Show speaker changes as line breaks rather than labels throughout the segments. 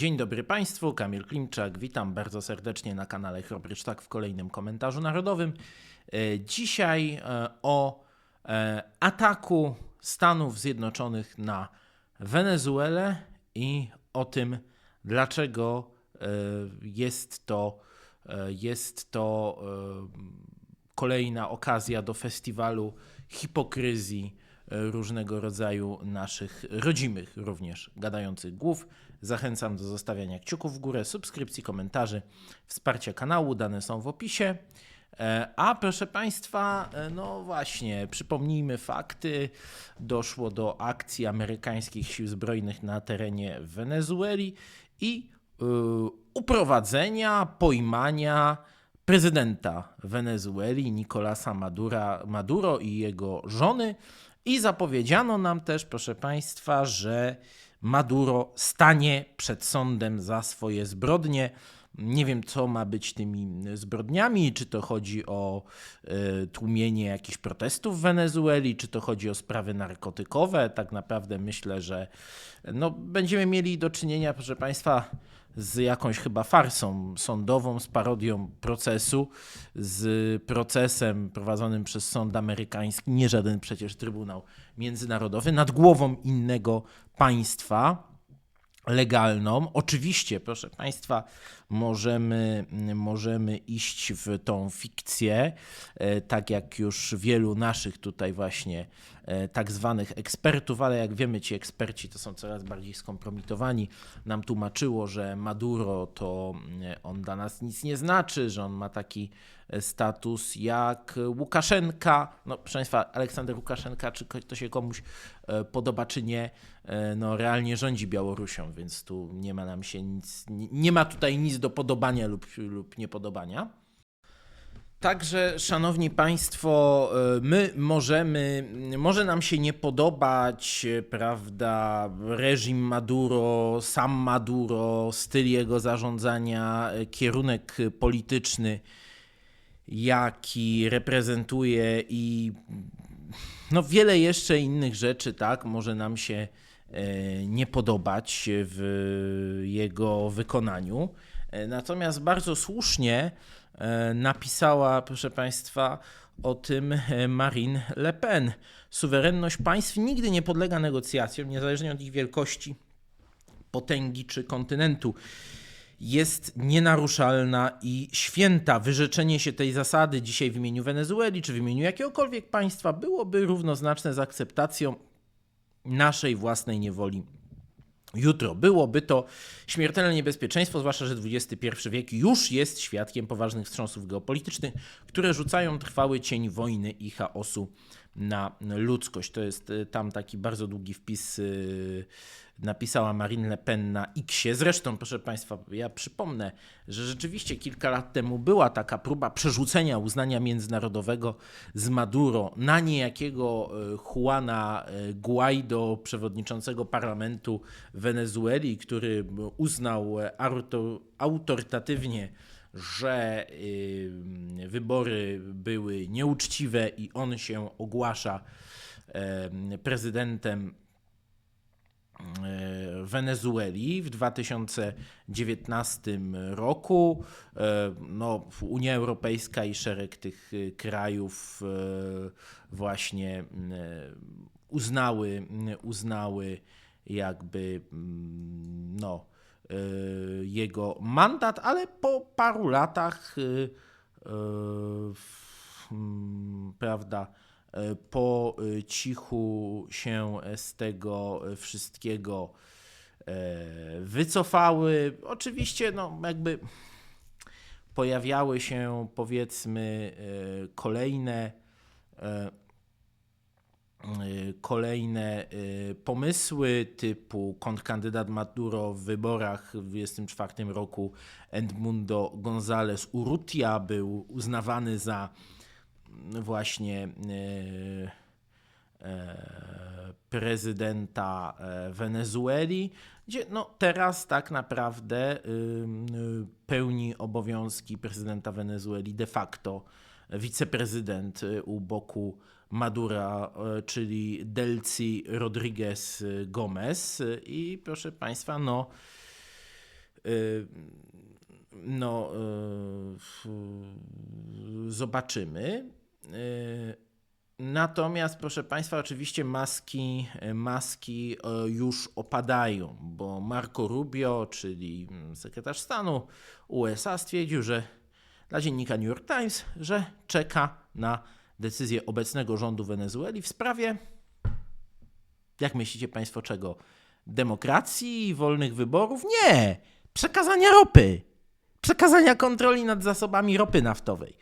Dzień dobry Państwu, Kamil Klimczak, witam bardzo serdecznie na kanale Chrobrycz Tak w kolejnym komentarzu narodowym. E, Dzisiaj e, o e, ataku Stanów Zjednoczonych na Wenezuelę i o tym, dlaczego jest to, jest to kolejna okazja do festiwalu hipokryzji różnego rodzaju naszych rodzimych również gadających głów. Zachęcam do zostawiania kciuków w górę, subskrypcji, komentarzy, wsparcia kanału, dane są w opisie. E, A proszę Państwa, e, no właśnie, przypomnijmy fakty. Doszło do akcji amerykańskich sił zbrojnych na terenie Wenezueli i y, uprowadzenia, pojmania prezydenta Wenezueli Nicolasa Madura, Maduro i jego żony. I zapowiedziano nam też, proszę Państwa, że Maduro stanie przed sądem za swoje zbrodnie. Nie wiem, co ma być tymi zbrodniami, czy to chodzi o y, tłumienie jakichś protestów w Wenezueli, czy to chodzi o sprawy narkotykowe. Tak naprawdę myślę, że no, będziemy mieli do czynienia, proszę Państwa, z jakąś chyba farsą sądową, z parodią procesu, z procesem prowadzonym przez sąd amerykański, nie żaden przecież Trybunał Międzynarodowy, nad głową innego państwa legalną. Oczywiście, proszę Państwa, możemy, możemy iść w tą fikcję, e, tak jak już wielu naszych tutaj właśnie e, tak zwanych ekspertów, ale jak wiemy, ci eksperci to są coraz bardziej skompromitowani. Nam tłumaczyło, że Maduro to e, on dla nas nic nie znaczy, że on ma taki status jak Łukaszenka. No, proszę Państwa, Aleksander Łukaszenka, czy to się komuś podoba, czy nie, no realnie rządzi Białorusią, więc tu nie ma nam się nic, nie ma tutaj nic do podobania lub, lub niepodobania. Także, szanowni państwo, y, my możemy, może nam się nie podobać, y, prawda, reżim Maduro, sam Maduro, styl jego zarządzania, y, kierunek polityczny, jaki reprezentuje i no wiele jeszcze innych rzeczy, tak, może nam się e, nie podobać w jego wykonaniu. E, Natomiast bardzo słusznie e, napisała, proszę Państwa, o tym e, Marine Le Pen. Suwerenność państw nigdy nie podlega negocjacjom, niezależnie od ich wielkości, potęgi czy kontynentu. Jest nienaruszalna i święta. Wyrzeczenie się tej zasady dzisiaj w imieniu Wenezueli czy w imieniu jakiegokolwiek państwa byłoby równoznaczne z akceptacją naszej własnej niewoli jutro. Byłoby to śmiertelne niebezpieczeństwo, zwłaszcza, że XXI wiek już jest świadkiem poważnych wstrząsów geopolitycznych, które rzucają trwały cień wojny i chaosu na ludzkość. To jest y, tam taki bardzo długi wpis y, napisała Marine Le Pen na Xie. Zresztą, proszę Państwa, ja przypomnę, że rzeczywiście kilka lat temu była taka próba przerzucenia uznania międzynarodowego z Maduro na niejakiego y, Juana Guaido, przewodniczącego parlamentu Wenezueli, który uznał auto- autorytatywnie że y, wybory były nieuczciwe i on się ogłasza em, prezydentem e, Wenezueli w 2019 roku. E, No, Unia Europejska i szereg tych y, krajów e, właśnie uznały, uznały jakby mm, no, jego mandat, ale po paru latach, e, e, mm, prawda, e, po e, cichu się z tego wszystkiego e, wycofały. Oczywiście, no, jakby pojawiały się, powiedzmy, e, kolejne e, kolejne y, pomysły typu kontrkandydat Maduro w wyborach w 24 roku Edmundo González Urrutia był uznawany za mm, właśnie y, e, prezydenta e, Wenezueli, gdzie no teraz tak naprawdę y, pełni obowiązki prezydenta Wenezueli de facto wiceprezydent y, u boku Madura, y, czyli Delcy Rodriguez Gomez. I proszę Państwa, no no, zobaczymy. Natomiast, proszę Państwa, oczywiście maski, maski e, już opadają, bo Marco Rubio, czyli mm, sekretarz stanu USA, stwierdził, że dla dziennika New York Times, że czeka na decyzję obecnego rządu Wenezueli w sprawie, jak myślicie Państwo, czego? Demokracji, wolnych wyborów? Nie! Przekazania ropy! Przekazania kontroli nad zasobami ropy naftowej.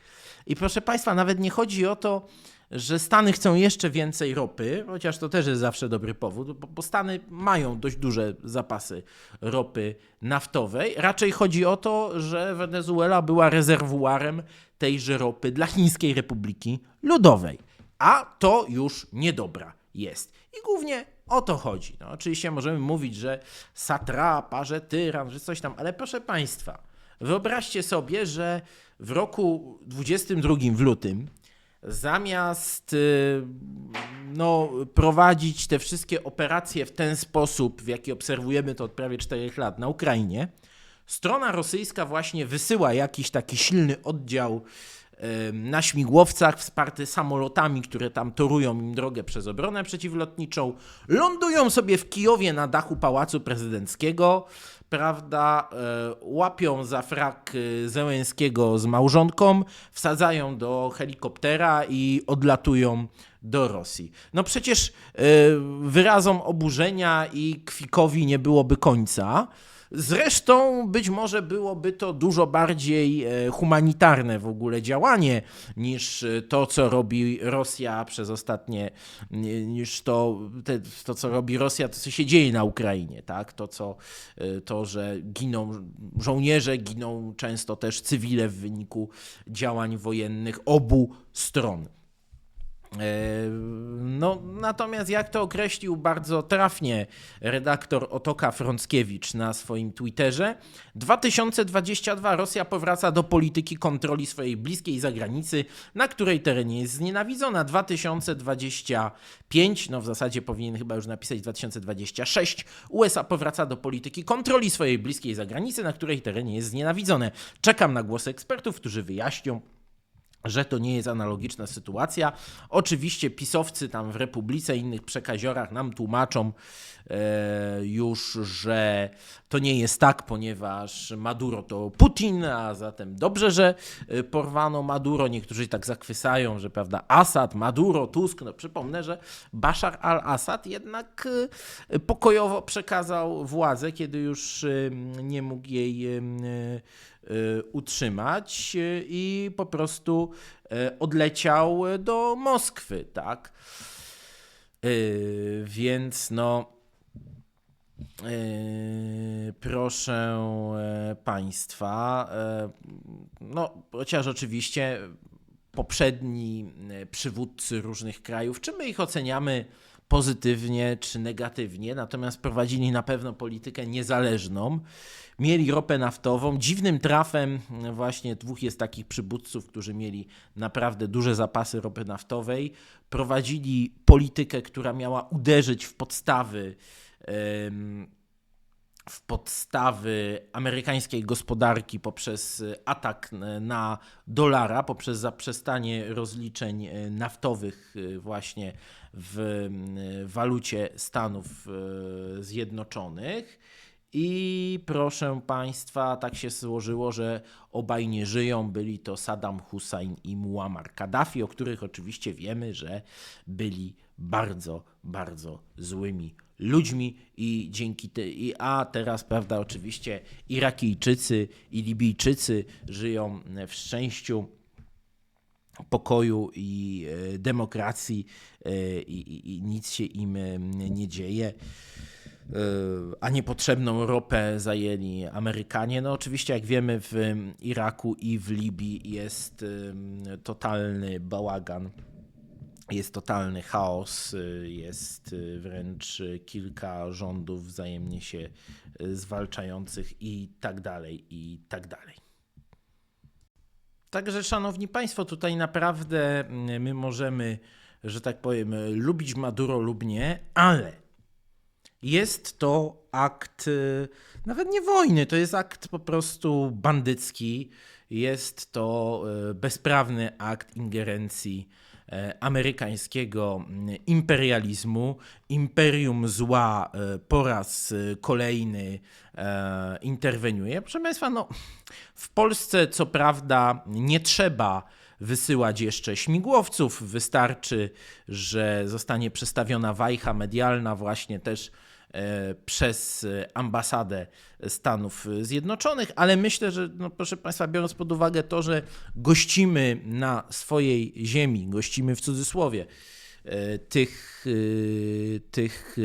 I proszę Państwa, nawet nie chodzi o to, że Stany chcą jeszcze więcej ropy, chociaż to też jest zawsze dobry powód, bo, Stany mają dość duże zapasy ropy naftowej. Raczej chodzi o to, że Wenezuela była rezerwuarem tejże ropy dla Chińskiej Republiki Ludowej. A to już niedobra jest. I głównie o to chodzi. No, oczywiście możemy mówić, że satrapa, że tyran, że coś tam, ale proszę Państwa, wyobraźcie sobie, że w roku 22 w lutym zamiast y, no, prowadzić te wszystkie operacje w ten sposób, w jaki obserwujemy to od prawie 4 lat na Ukrainie, strona rosyjska właśnie wysyła jakiś taki silny oddział na śmigłowcach wsparty samolotami, które tam torują im drogę przez obronę przeciwlotniczą, lądują sobie w Kijowie na dachu Pałacu Prezydenckiego, prawda, e, łapią za frak e, Zełęskiego z małżonką, wsadzają do helikoptera i odlatują do Rosji. No przecież e, wyrazom oburzenia i kwikowi nie byłoby końca. Zresztą być może byłoby to dużo bardziej e, humanitarne w ogóle działanie niż e, to, co robi Rosja przez ostatnie, niż to, te, to co robi Rosja, to co się dzieje na Ukrainie, tak? To, co, e, to, że giną żołnierze, giną często też cywile w wyniku działań wojennych obu stron. E, no, natomiast jak to określił bardzo trafnie redaktor Otoka Frąckiewicz na swoim Twitterze, 2022 Rosja powraca do polityki kontroli swojej bliskiej zagranicy, na której terenie jest znienawidzona. 2025, no w zasadzie powinien chyba już napisać 2026, USA powraca do polityki kontroli swojej bliskiej zagranicy, na której terenie jest znienawidzone. Czekam na głosy ekspertów, którzy wyjaśnią, że to nie jest analogiczna sytuacja. Oczywiście pisowcy tam w Republice i innych przekaziorach nam tłumaczą e, już, że to nie jest tak, ponieważ Maduro to Putin, a zatem dobrze, że e, porwano Maduro. Niektórzy tak zachwycają, że prawda, Assad, Maduro, Tusk. No przypomnę, że Bashar al-Assad jednak e, pokojowo przekazał władzę, kiedy już e, nie mógł jej utrzymać y, i po prostu y, odleciał do Moskwy, tak? Więc no proszę Państwa, no chociaż oczywiście poprzedni przywódcy różnych krajów, czy my ich oceniamy pozytywnie czy negatywnie, natomiast prowadzili na pewno politykę niezależną. Mieli ropę naftową. Dziwnym trafem właśnie dwóch jest takich przywódców, którzy mieli naprawdę duże zapasy ropy naftowej. Prowadzili politykę, która miała uderzyć w podstawy w podstawy amerykańskiej gospodarki poprzez atak na dolara, poprzez zaprzestanie rozliczeń naftowych właśnie w walucie Stanów e, Zjednoczonych. I proszę Państwa, tak się złożyło, że obaj nie żyją. Byli to Saddam Hussein i Muammar Kaddafi, o których oczywiście wiemy, że byli bardzo, bardzo złymi ludźmi i dzięki te, i a teraz prawda oczywiście Irakijczycy i Libijczycy żyją w szczęściu pokoju i e, demokracji e, i, i nic się im e, nie dzieje a niepotrzebną ropę zajęli Amerykanie. No oczywiście, jak wiemy, w Iraku i w Libii jest totalny bałagan, jest totalny chaos, jest wręcz kilka rządów wzajemnie się zwalczających i tak dalej, i tak dalej. Także, szanowni państwo, tutaj naprawdę my możemy, że tak powiem, lubić Maduro lub nie, ale jest to akt y, nawet nie wojny, to jest akt po prostu bandycki. Jest to y, bezprawny akt ingerencji amerykańskiego mm, imperializmu. Imperium zła e, po raz kolejny e, interweniuje. Proszę Państwa, no, w Polsce co prawda nie trzeba wysyłać jeszcze śmigłowców. Wystarczy, że zostanie przestawiona wajcha medialna właśnie też e, przez ambasadę Stanów Zjednoczonych, ale myślę, że no proszę Państwa, biorąc pod uwagę to, że gościmy na swojej ziemi, gościmy w cudzysłowie, e, tych, e, tych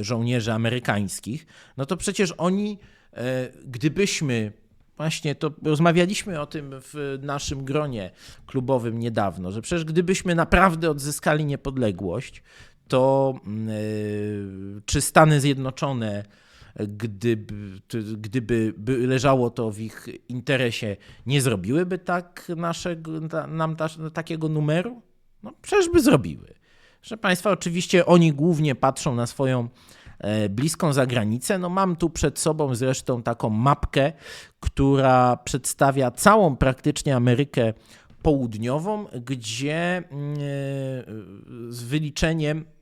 żołnierzy amerykańskich, no to przecież oni, gdybyśmy Właśnie to rozmawialiśmy o tym w naszym gronie klubowym niedawno, że przecież gdybyśmy naprawdę odzyskali niepodległość, to yy, czy Stany Zjednoczone, gdyby, gdyby leżało to w ich interesie, nie zrobiłyby tak naszego, nam ta, takiego numeru? No przecież by zrobiły. Proszę Państwa, oczywiście oni głównie patrzą na swoją E, bliską zagranicę. No mam tu przed sobą zresztą taką mapkę, która przedstawia całą praktycznie Amerykę Południową, gdzie mm, e, z wyliczeniem e,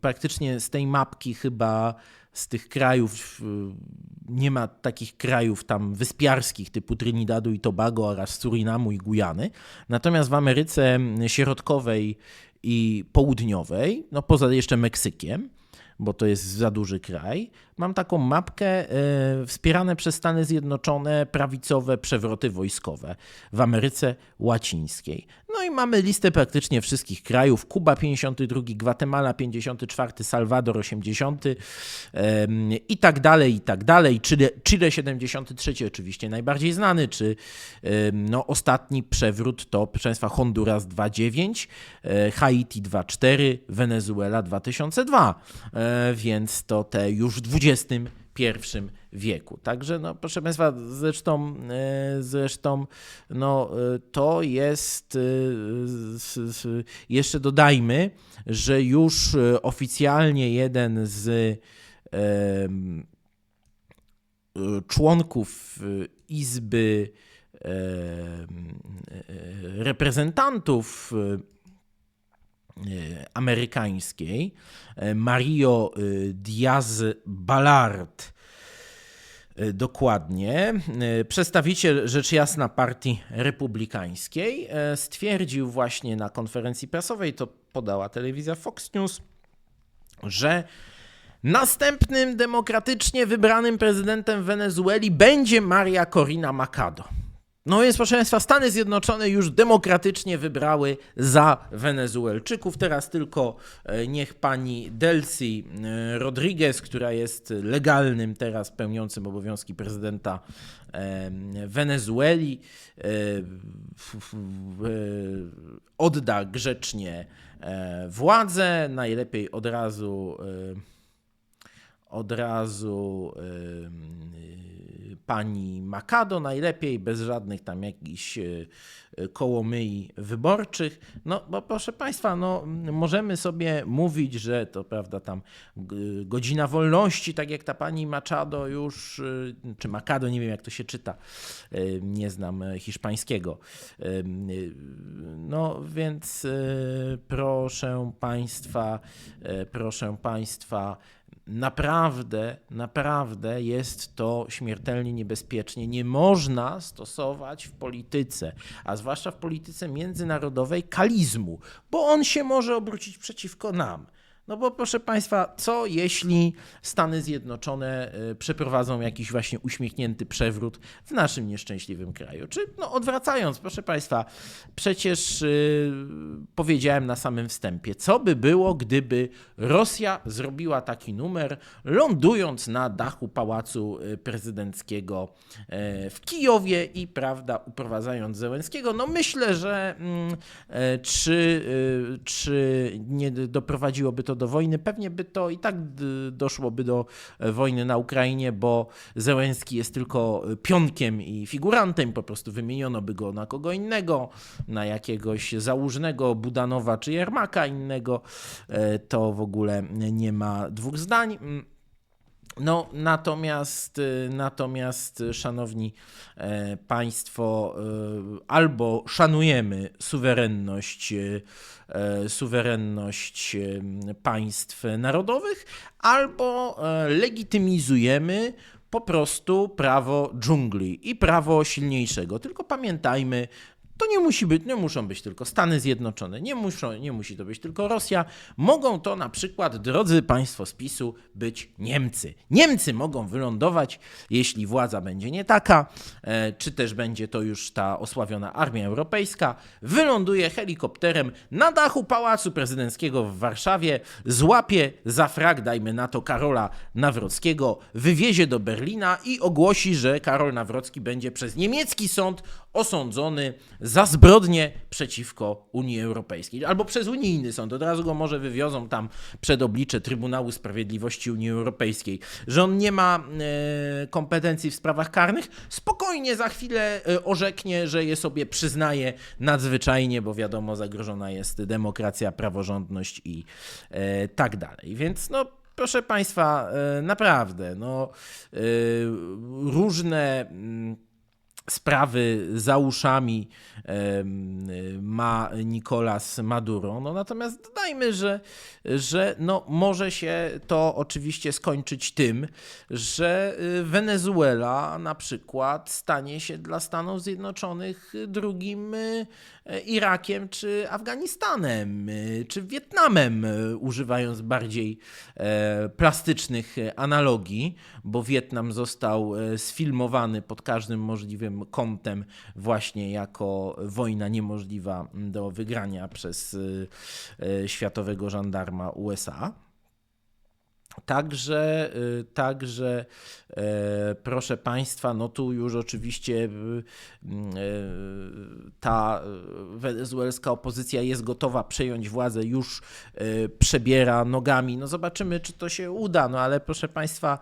praktycznie z tej mapki chyba z tych krajów nie ma takich krajów tam wyspiarskich typu Trinidadu i Tobago oraz Surinamu i Gujany. Natomiast w Ameryce Środkowej i południowej, no poza jeszcze Meksykiem, bo to jest za duży kraj, mam taką mapkę y, wspierane przez Stany Zjednoczone prawicowe przewroty wojskowe w Ameryce Łacińskiej. I mamy listę praktycznie wszystkich krajów. Kuba 52, Gwatemala 54, Salwador 80 y, i tak dalej, i tak dalej. Chile, Chile 73 oczywiście najbardziej znany, czy no, ostatni przewrót to, proszę Państwa, Honduras 2.9, Haiti 2.4, Wenezuela 2002, więc to te już 20 XXI wieku. Także, no, proszę Państwa, zresztą, e, zresztą no, e, to jest, e, jeszcze dodajmy, że już oficjalnie jeden z członków Izby Reprezentantów amerykańskiej, e, Mario e, Diaz Balart. Dokładnie. Przedstawiciel rzecz jasna partii republikańskiej stwierdził właśnie na konferencji prasowej, to podała telewizja Fox News, że następnym demokratycznie wybranym prezydentem Wenezueli będzie Maria Corina Machado. No więc, proszę Państwa, Stany Zjednoczone już demokratycznie wybrały za Wenezuelczyków. Teraz tylko e, niech pani Delcy e, Rodriguez, która jest legalnym teraz pełniącym obowiązki prezydenta e, Wenezueli, odda grzecznie władzę. Najlepiej od razu od razu pani Makado najlepiej, bez żadnych tam jakichś e, e, kołomyi wyborczych. No bo proszę Państwa, no, możemy sobie mówić, że to prawda tam godzina wolności, tak jak ta pani Machado już, czy Macado, nie wiem jak to się czyta, nie znam hiszpańskiego. No więc proszę Państwa, proszę Państwa, naprawdę, naprawdę jest to śmiertelnie niebezpiecznie. Nie można stosować w polityce, a zwłaszcza w polityce międzynarodowej, kalizmu, bo on się może obrócić przeciwko nam. No bo proszę Państwa, co jeśli Stany Zjednoczone e, przeprowadzą jakiś właśnie uśmiechnięty przewrót w naszym nieszczęśliwym kraju? Czy no odwracając, proszę Państwa, przecież yy, powiedziałem na samym wstępie, co by było, gdyby Rosja zrobiła taki numer, lądując na dachu pałacu e, prezydenckiego w Kijowie i prawda, uprowadzając Zełenskiego? No myślę, że yy, czy, czy nie doprowadziłoby to to do wojny, pewnie by to i tak doszłoby do e, wojny na Ukrainie, bo Zełenski jest tylko pionkiem i figurantem, po prostu wymieniono by go na kogo innego, na jakiegoś załużnego Budanowa czy Jermaka innego, e, to w ogóle nie ma dwóch zdań. Mm, no, natomiast, natomiast, szanowni e, państwo, albo szanujemy suwerenność, e, suwerenność y, państw narodowych, albo e, legitymizujemy po prostu prawo dżungli i prawo silniejszego. Tylko pamiętajmy, to nie, musi być, nie muszą być tylko Stany Zjednoczone, nie, muszą, nie musi to być tylko Rosja. Mogą to na przykład, drodzy Państwo z być Niemcy. Niemcy mogą wylądować, jeśli władza będzie nie taka, e, czy też będzie to już ta osławiona armia europejska, wyląduje helikopterem na dachu Pałacu Prezydenckiego w Warszawie, złapie za frak, dajmy na to, Karola Nawrockiego, wywiezie do Berlina i ogłosi, że Karol Nawrocki będzie przez niemiecki sąd osądzony za zbrodnie przeciwko Unii Europejskiej. Albo przez unijny sąd. Od razu go może wywiozą tam przed oblicze Trybunału Sprawiedliwości Unii Europejskiej. Że on nie ma e, kompetencji w sprawach karnych, spokojnie za chwilę e, orzeknie, że je sobie przyznaje nadzwyczajnie, bo wiadomo, zagrożona jest demokracja, praworządność i e, tak dalej. Więc no. Proszę Państwa, e, naprawdę, no, e, różne mm, sprawy za uszami ma Nicolas Maduro. No natomiast dodajmy, że, że no może się to oczywiście skończyć tym, że y, Wenezuela na przykład stanie się dla Stanów Zjednoczonych drugim y, Irakiem czy Afganistanem, y, czy Wietnamem, używając bardziej e, plastycznych analogii, bo Wietnam został e, sfilmowany pod każdym możliwym kątem właśnie jako wojna niemożliwa do wygrania przez y, e, światowego żandarma USA. Także, y, także e, proszę Państwa, no tu już oczywiście y, y, ta wenezuelska opozycja jest gotowa przejąć władzę, już przebiera nogami. No zobaczymy, czy to się uda, no ale proszę Państwa,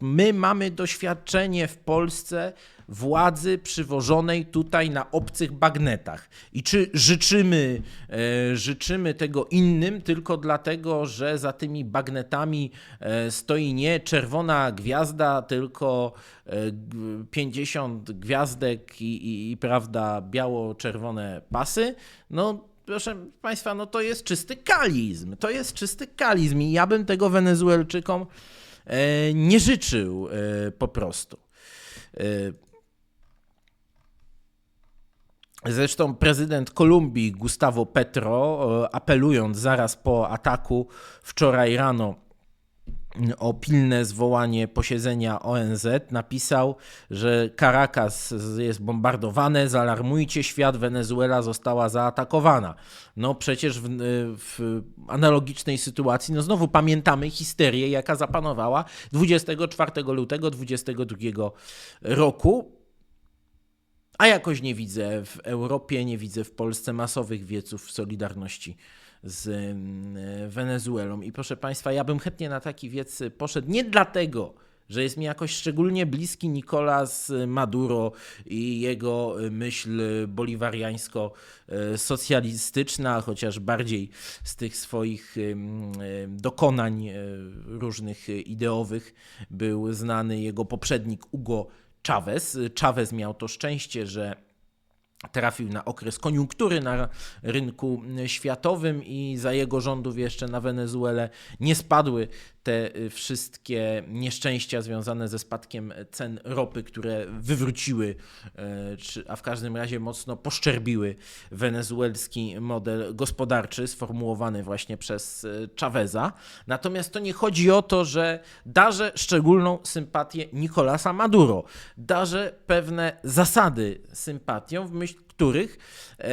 my mamy doświadczenie w Polsce władzy przywożonej tutaj na obcych bagnetach. I czy życzymy, e, życzymy tego innym tylko dlatego, że za tymi bagnetami e, stoi nie czerwona gwiazda, tylko e, g- 50 gwiazdek i, i, i prawda, biało-czerwone pasy? No, proszę Państwa, no to jest czysty kalizm. To jest czysty kalizm i ja bym tego Wenezuelczykom e, nie życzył e, po prostu. E, Zresztą prezydent Kolumbii Gustavo Petro, e, apelując zaraz po ataku wczoraj rano o pilne zwołanie posiedzenia ONZ, napisał, że Caracas jest bombardowane, zaalarmujcie świat, Wenezuela została zaatakowana. No przecież w, w analogicznej sytuacji, no znowu pamiętamy histerię, jaka zapanowała 24 lutego 2022 roku. A jakoś nie widzę w Europie, nie widzę w Polsce masowych wieców solidarności z mm, Wenezuelą. I proszę Państwa, ja bym chętnie na taki wiec poszedł nie dlatego, że jest mi jakoś szczególnie bliski Nicolas Maduro i jego myśl boliwariańsko-socjalistyczna, chociaż bardziej z tych swoich em, dokonań e, różnych ideowych był znany jego poprzednik Hugo Chavez. Chavez miał to szczęście, że trafił na okres koniunktury na rynku światowym i za jego rządów jeszcze na Wenezuelę nie spadły te y, wszystkie nieszczęścia związane ze spadkiem cen ropy, które wywróciły, czy, a w każdym razie mocno poszczerbiły wenezuelski model gospodarczy sformułowany właśnie przez e, Chaveza. Natomiast to nie chodzi o to, że darzę szczególną sympatię Nicolasa Maduro. Darzę pewne zasady sympatią, w myśl których e, e,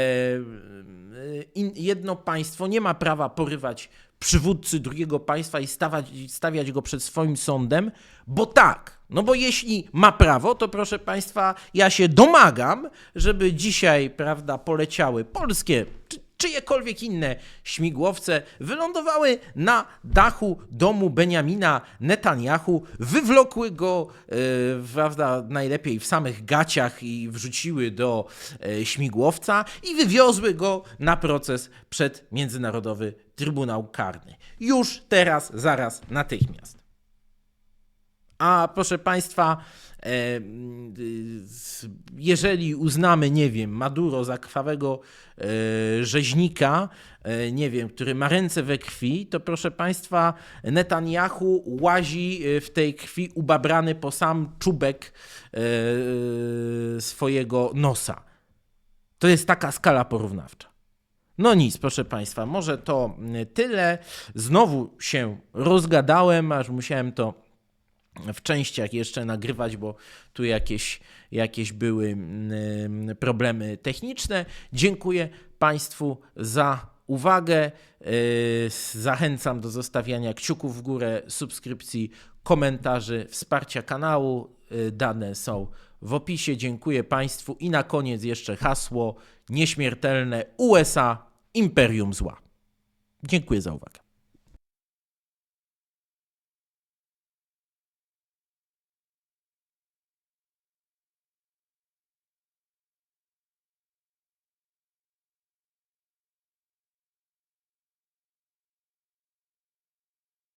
jedno państwo nie ma prawa porywać przywódcy drugiego państwa i stawać, stawiać go przed swoim sądem, bo tak. No bo jeśli ma prawo, to proszę państwa, ja się domagam, żeby dzisiaj, prawda, poleciały polskie czy, czyjekolwiek inne śmigłowce wylądowały na dachu domu Benjamina Netanyahu, wywlokły go, e, prawda, najlepiej w samych gaciach i wrzuciły do e, śmigłowca i wywiozły go na proces przed Międzynarodowy Trybunał Karny. Już teraz, zaraz, natychmiast. A proszę Państwa, e, jeżeli uznamy, nie wiem, Maduro za krwawego e, rzeźnika, e, nie wiem, który ma ręce we krwi, to proszę Państwa, Netanyahu łazi w tej krwi ubabrany po sam czubek swojego nosa. To jest taka skala porównawcza. No nic, proszę Państwa, może to tyle. Znowu się rozgadałem, aż musiałem to w częściach jeszcze nagrywać, bo tu jakieś, jakieś były mm, problemy techniczne. Dziękuję Państwu za uwagę. Yy, Zachęcam do zostawiania kciuków w górę, subskrypcji, komentarzy, wsparcia kanału. Yy, Dane są w opisie. Dziękuję Państwu i na koniec jeszcze hasło nieśmiertelne USA Imperium Zła. Dziękuję za uwagę.